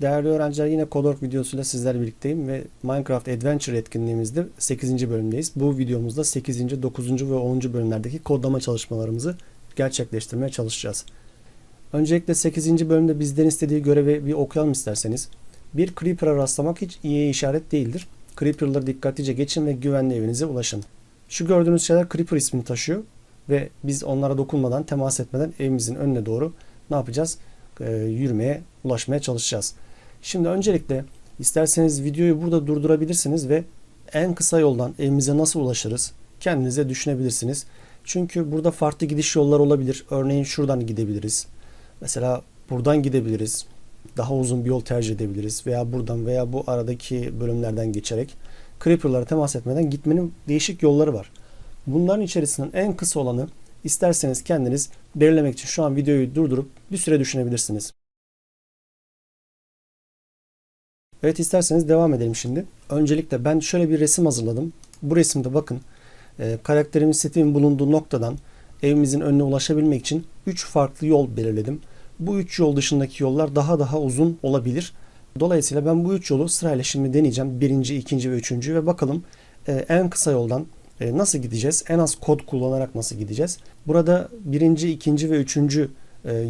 Değerli öğrenciler yine Codork videosuyla sizlerle birlikteyim ve Minecraft Adventure etkinliğimizde 8. bölümdeyiz. Bu videomuzda 8. 9. ve 10. bölümlerdeki kodlama çalışmalarımızı gerçekleştirmeye çalışacağız. Öncelikle 8. bölümde bizden istediği görevi bir okuyalım isterseniz. Bir Creeper'a rastlamak hiç iyi işaret değildir. Creeper'ları dikkatlice geçin ve güvenli evinize ulaşın. Şu gördüğünüz şeyler Creeper ismini taşıyor ve biz onlara dokunmadan, temas etmeden evimizin önüne doğru ne yapacağız? Ee, yürümeye, ulaşmaya çalışacağız. Şimdi öncelikle isterseniz videoyu burada durdurabilirsiniz ve en kısa yoldan evimize nasıl ulaşırız kendinize düşünebilirsiniz. Çünkü burada farklı gidiş yollar olabilir. Örneğin şuradan gidebiliriz. Mesela buradan gidebiliriz. Daha uzun bir yol tercih edebiliriz. Veya buradan veya bu aradaki bölümlerden geçerek Creeper'lara temas etmeden gitmenin değişik yolları var. Bunların içerisinden en kısa olanı isterseniz kendiniz belirlemek için şu an videoyu durdurup bir süre düşünebilirsiniz. Evet isterseniz devam edelim şimdi. Öncelikle ben şöyle bir resim hazırladım. Bu resimde bakın e, karakterimin setimin bulunduğu noktadan evimizin önüne ulaşabilmek için 3 farklı yol belirledim. Bu 3 yol dışındaki yollar daha daha uzun olabilir. Dolayısıyla ben bu 3 yolu sırayla şimdi deneyeceğim. Birinci, ikinci ve üçüncü ve bakalım e, en kısa yoldan e, nasıl gideceğiz? En az kod kullanarak nasıl gideceğiz? Burada birinci, ikinci ve üçüncü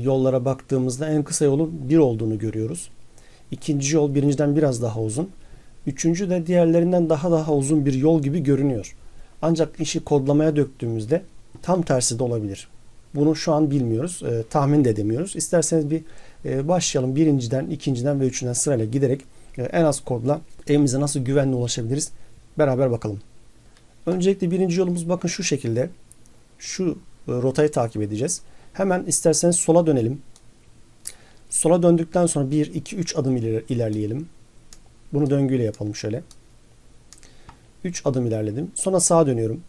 yollara baktığımızda en kısa yolun bir olduğunu görüyoruz. İkinci yol birinciden biraz daha uzun. Üçüncü de diğerlerinden daha daha uzun bir yol gibi görünüyor. Ancak işi kodlamaya döktüğümüzde tam tersi de olabilir. Bunu şu an bilmiyoruz. E, tahmin de edemiyoruz. İsterseniz bir e, başlayalım. Birinciden, ikinciden ve üçüncüden sırayla giderek e, en az kodla evimize nasıl güvenli ulaşabiliriz beraber bakalım. Öncelikle birinci yolumuz bakın şu şekilde. Şu e, rotayı takip edeceğiz. Hemen isterseniz sola dönelim. Sola döndükten sonra 1, 2, 3 adım iler- ilerleyelim. Bunu döngüyle yapalım şöyle. 3 adım ilerledim. Sonra sağa dönüyorum.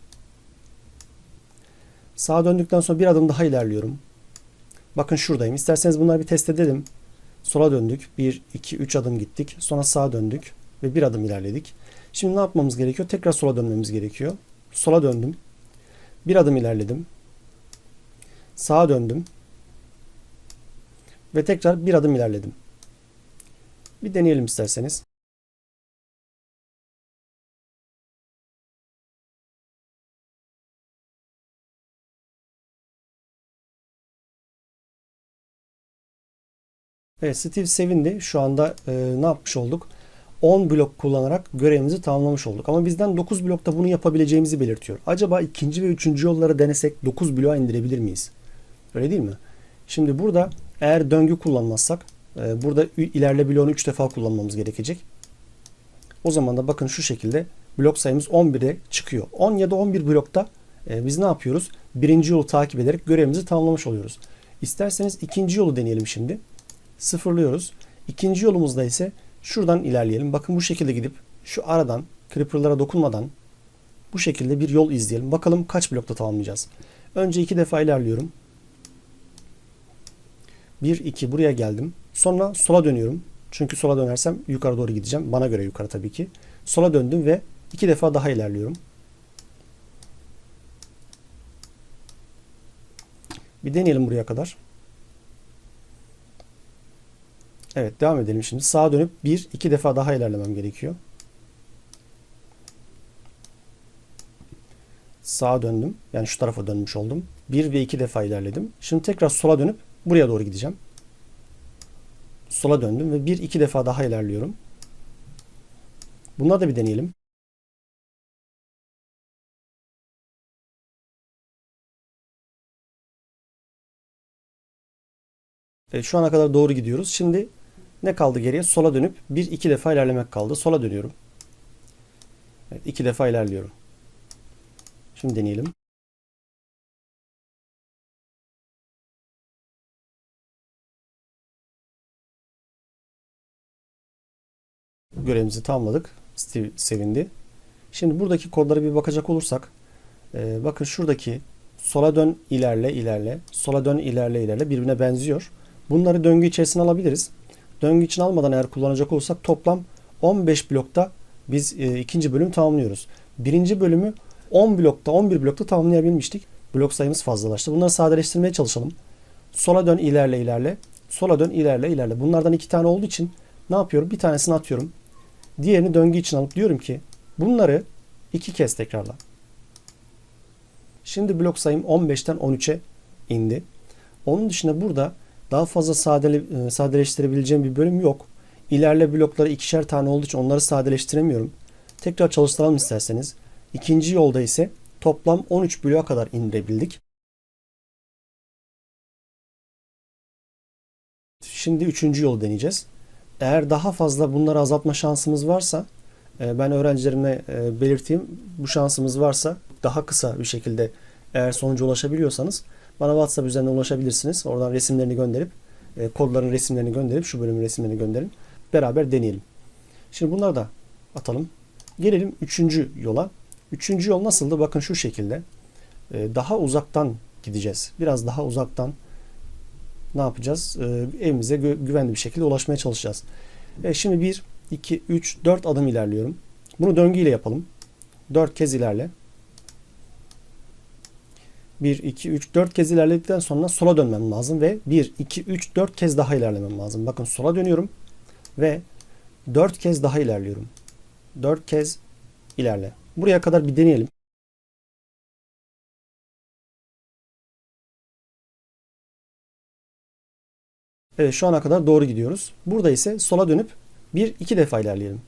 Sağa döndükten sonra bir adım daha ilerliyorum. Bakın şuradayım. İsterseniz bunları bir test edelim. Sola döndük. 1, 2, 3 adım gittik. Sonra sağa döndük ve bir adım ilerledik. Şimdi ne yapmamız gerekiyor? Tekrar sola dönmemiz gerekiyor. Sola döndüm. Bir adım ilerledim. Sağa döndüm. Ve tekrar bir adım ilerledim. Bir deneyelim isterseniz. Evet Steve sevindi. Şu anda e, ne yapmış olduk? 10 blok kullanarak görevimizi tamamlamış olduk. Ama bizden 9 blokta bunu yapabileceğimizi belirtiyor. Acaba ikinci ve üçüncü yolları denesek 9 bloğa indirebilir miyiz? Öyle değil mi? Şimdi burada eğer döngü kullanmazsak e, burada ilerle bloğunu 3 defa kullanmamız gerekecek. O zaman da bakın şu şekilde blok sayımız 11'e çıkıyor. 10 ya da 11 blokta e, biz ne yapıyoruz? Birinci yolu takip ederek görevimizi tamamlamış oluyoruz. İsterseniz ikinci yolu deneyelim şimdi. Sıfırlıyoruz. İkinci yolumuzda ise şuradan ilerleyelim. Bakın bu şekilde gidip şu aradan creeper'lara dokunmadan bu şekilde bir yol izleyelim. Bakalım kaç blokta tamamlayacağız. Önce iki defa ilerliyorum. 1, 2 buraya geldim. Sonra sola dönüyorum. Çünkü sola dönersem yukarı doğru gideceğim. Bana göre yukarı tabii ki. Sola döndüm ve iki defa daha ilerliyorum. Bir deneyelim buraya kadar. Evet devam edelim şimdi. Sağa dönüp bir, iki defa daha ilerlemem gerekiyor. Sağa döndüm. Yani şu tarafa dönmüş oldum. Bir ve iki defa ilerledim. Şimdi tekrar sola dönüp buraya doğru gideceğim. Sola döndüm ve bir iki defa daha ilerliyorum. Bunları da bir deneyelim. Evet, şu ana kadar doğru gidiyoruz. Şimdi ne kaldı geriye? Sola dönüp bir iki defa ilerlemek kaldı. Sola dönüyorum. Evet, iki defa ilerliyorum. Şimdi deneyelim. Görevimizi tamamladık. Steve sevindi. Şimdi buradaki kodlara bir bakacak olursak e, bakın şuradaki sola dön ilerle ilerle sola dön ilerle ilerle birbirine benziyor. Bunları döngü içerisine alabiliriz. Döngü için almadan eğer kullanacak olursak toplam 15 blokta biz e, ikinci bölüm tamamlıyoruz. Birinci bölümü 10 blokta 11 blokta tamamlayabilmiştik. Blok sayımız fazlalaştı. Bunları sadeleştirmeye çalışalım. Sola dön ilerle ilerle. Sola dön ilerle ilerle. Bunlardan iki tane olduğu için Ne yapıyorum? Bir tanesini atıyorum. Diğerini döngü için alıp diyorum ki bunları iki kez tekrarla. Şimdi blok sayım 15'ten 13'e indi. Onun dışında burada daha fazla sadele, e, sadeleştirebileceğim bir bölüm yok. İlerle blokları ikişer tane olduğu için onları sadeleştiremiyorum. Tekrar çalıştıralım isterseniz. İkinci yolda ise toplam 13 bloğa kadar indirebildik. Şimdi üçüncü yolu deneyeceğiz. Eğer daha fazla bunları azaltma şansımız varsa e, ben öğrencilerime e, belirteyim. Bu şansımız varsa daha kısa bir şekilde eğer sonuca ulaşabiliyorsanız bana WhatsApp üzerinden ulaşabilirsiniz. Oradan resimlerini gönderip e, kodların resimlerini gönderip şu bölümün resimlerini gönderin. Beraber deneyelim. Şimdi bunları da atalım. Gelelim üçüncü yola. Üçüncü yol nasıldı? Bakın şu şekilde. Daha uzaktan gideceğiz. Biraz daha uzaktan ne yapacağız? Evimize güvenli bir şekilde ulaşmaya çalışacağız. E şimdi 1, 2, 3, 4 adım ilerliyorum. Bunu döngüyle yapalım. 4 kez ilerle. 1, 2, 3, 4 kez ilerledikten sonra sola dönmem lazım ve 1, 2, 3, 4 kez daha ilerlemem lazım. Bakın sola dönüyorum ve 4 kez daha ilerliyorum. 4 kez ilerle. Buraya kadar bir deneyelim. Evet şu ana kadar doğru gidiyoruz. Burada ise sola dönüp bir iki defa ilerleyelim.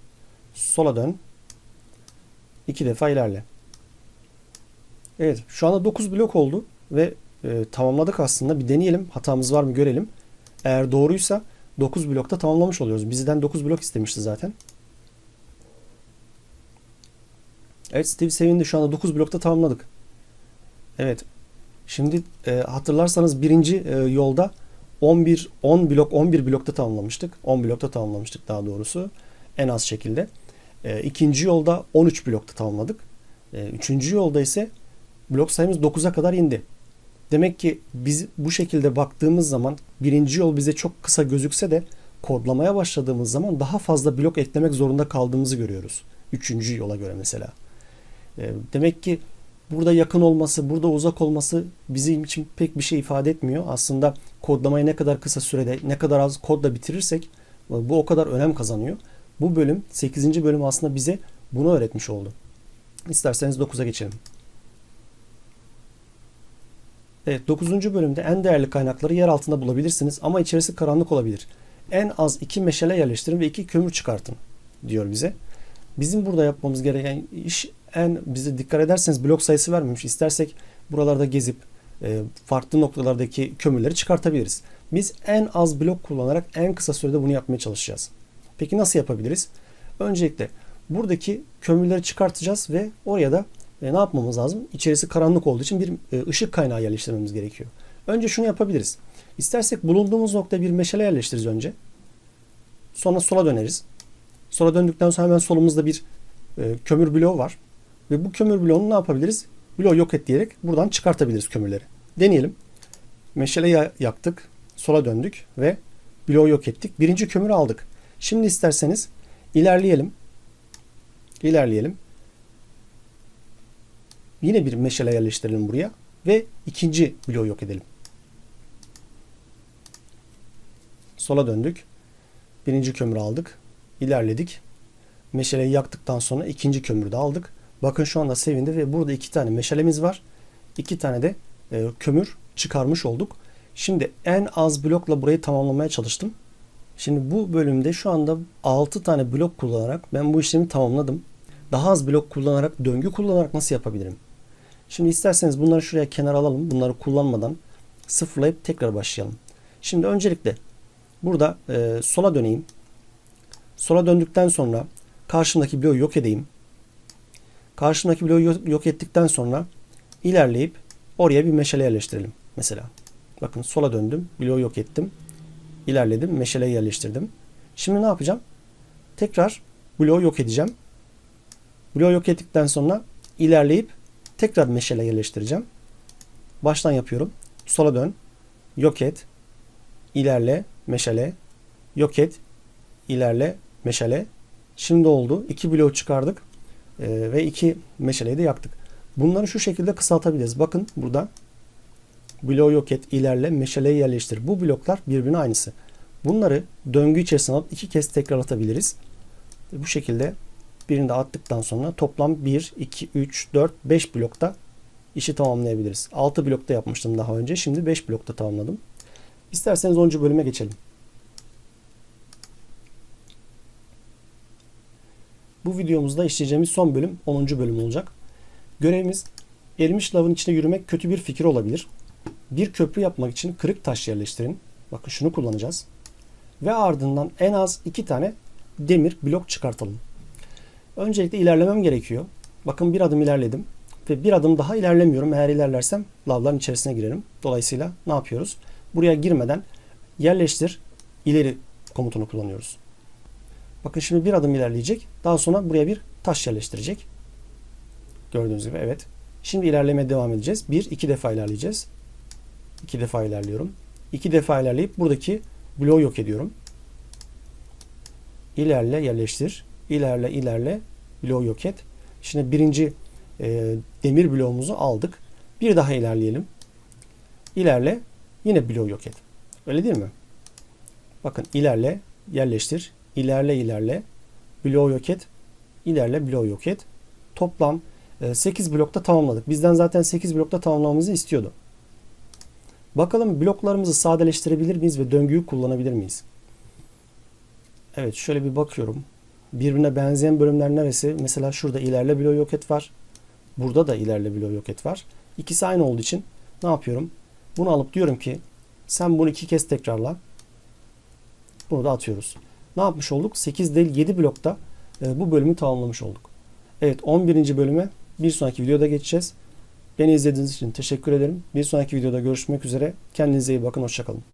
Sola dön. iki defa ilerle. Evet şu anda 9 blok oldu ve e, tamamladık aslında. Bir deneyelim. Hatamız var mı görelim. Eğer doğruysa 9 blokta tamamlamış oluyoruz. Bizden 9 blok istemişti zaten. Evet Steve sevindi. Şu anda 9 blokta tamamladık. Evet. Şimdi e, hatırlarsanız birinci e, yolda 11 10 blok 11 blokta tamamlamıştık. 10 blokta tamamlamıştık daha doğrusu. En az şekilde. E, ikinci yolda 13 blokta tamamladık. E, üçüncü yolda ise blok sayımız 9'a kadar indi. Demek ki biz bu şekilde baktığımız zaman birinci yol bize çok kısa gözükse de kodlamaya başladığımız zaman daha fazla blok eklemek zorunda kaldığımızı görüyoruz. Üçüncü yola göre mesela. E, demek ki burada yakın olması, burada uzak olması bizim için pek bir şey ifade etmiyor. Aslında kodlamayı ne kadar kısa sürede, ne kadar az kodla bitirirsek bu o kadar önem kazanıyor. Bu bölüm 8. bölüm aslında bize bunu öğretmiş oldu. İsterseniz 9'a geçelim. Evet 9. bölümde en değerli kaynakları yer altında bulabilirsiniz ama içerisi karanlık olabilir. En az 2 meşale yerleştirin ve 2 kömür çıkartın diyor bize. Bizim burada yapmamız gereken iş en bize dikkat ederseniz blok sayısı vermemiş. İstersek buralarda gezip e, farklı noktalardaki kömürleri çıkartabiliriz. Biz en az blok kullanarak en kısa sürede bunu yapmaya çalışacağız. Peki nasıl yapabiliriz? Öncelikle buradaki kömürleri çıkartacağız ve oraya da e, ne yapmamız lazım? İçerisi karanlık olduğu için bir e, ışık kaynağı yerleştirmemiz gerekiyor. Önce şunu yapabiliriz. İstersek bulunduğumuz nokta bir meşale yerleştiririz önce. Sonra sola döneriz. Sola döndükten sonra hemen solumuzda bir kömür bloğu var. Ve bu kömür bloğunu ne yapabiliriz? Bloğu yok et diyerek buradan çıkartabiliriz kömürleri. Deneyelim. Meşale yaktık. Sola döndük ve bloğu yok ettik. Birinci kömürü aldık. Şimdi isterseniz ilerleyelim. İlerleyelim. Yine bir meşale yerleştirelim buraya ve ikinci bloğu yok edelim. Sola döndük. Birinci kömürü aldık. İlerledik. Meşaleyi yaktıktan sonra ikinci kömürü de aldık. Bakın şu anda sevindi ve burada iki tane meşalemiz var. İki tane de e, kömür çıkarmış olduk. Şimdi en az blokla burayı tamamlamaya çalıştım. Şimdi bu bölümde şu anda 6 tane blok kullanarak ben bu işlemi tamamladım. Daha az blok kullanarak, döngü kullanarak nasıl yapabilirim? Şimdi isterseniz bunları şuraya kenara alalım. Bunları kullanmadan sıfırlayıp tekrar başlayalım. Şimdi öncelikle burada e, sola döneyim. Sola döndükten sonra karşımdaki bloğu yok edeyim. Karşımdaki bloğu yok ettikten sonra ilerleyip oraya bir meşale yerleştirelim. Mesela bakın sola döndüm. Bloğu yok ettim. İlerledim. Meşaleyi yerleştirdim. Şimdi ne yapacağım? Tekrar bloğu yok edeceğim. Bloğu yok ettikten sonra ilerleyip tekrar meşale yerleştireceğim. Baştan yapıyorum. Sola dön. Yok et. İlerle. Meşale. Yok et. İlerle. Meşale. Şimdi oldu. İki bloğu çıkardık. Ee, ve iki meşaleyi de yaktık. Bunları şu şekilde kısaltabiliriz. Bakın burada bloğu yok et, ilerle, meşaleyi yerleştir. Bu bloklar birbirine aynısı. Bunları döngü içerisine alıp iki kez tekrar atabiliriz. Ve bu şekilde birini de attıktan sonra toplam 1, 2, 3, 4, 5 blokta işi tamamlayabiliriz. 6 blokta yapmıştım daha önce. Şimdi 5 blokta tamamladım. İsterseniz 10. bölüme geçelim. Bu videomuzda işleyeceğimiz son bölüm 10. bölüm olacak. Görevimiz erimiş lavın içine yürümek kötü bir fikir olabilir. Bir köprü yapmak için kırık taş yerleştirin. Bakın şunu kullanacağız. Ve ardından en az 2 tane demir blok çıkartalım. Öncelikle ilerlemem gerekiyor. Bakın bir adım ilerledim. Ve bir adım daha ilerlemiyorum. Eğer ilerlersem lavların içerisine girerim. Dolayısıyla ne yapıyoruz? Buraya girmeden yerleştir ileri komutunu kullanıyoruz. Bakın şimdi bir adım ilerleyecek. Daha sonra buraya bir taş yerleştirecek. Gördüğünüz gibi evet. Şimdi ilerlemeye devam edeceğiz. Bir, iki defa ilerleyeceğiz. İki defa ilerliyorum. İki defa ilerleyip buradaki bloğu yok ediyorum. İlerle, yerleştir. İlerle, ilerle, bloğu yok et. Şimdi birinci e, demir bloğumuzu aldık. Bir daha ilerleyelim. İlerle, yine bloğu yok et. Öyle değil mi? Bakın ilerle, yerleştir. İlerle, ilerle, bloğu yok et. İlerle, bloğu yok et. Toplam 8 blokta tamamladık. Bizden zaten 8 blokta tamamlamamızı istiyordu. Bakalım bloklarımızı sadeleştirebilir miyiz ve döngüyü kullanabilir miyiz? Evet şöyle bir bakıyorum. Birbirine benzeyen bölümler neresi? Mesela şurada ilerle bloğu yok et var. Burada da ilerle bloğu yok et var. İkisi aynı olduğu için ne yapıyorum? Bunu alıp diyorum ki sen bunu iki kez tekrarla. Bunu da atıyoruz. Ne yapmış olduk? 8 değil 7 blokta e, bu bölümü tamamlamış olduk. Evet 11. bölüme bir sonraki videoda geçeceğiz. Beni izlediğiniz için teşekkür ederim. Bir sonraki videoda görüşmek üzere. Kendinize iyi bakın. Hoşçakalın.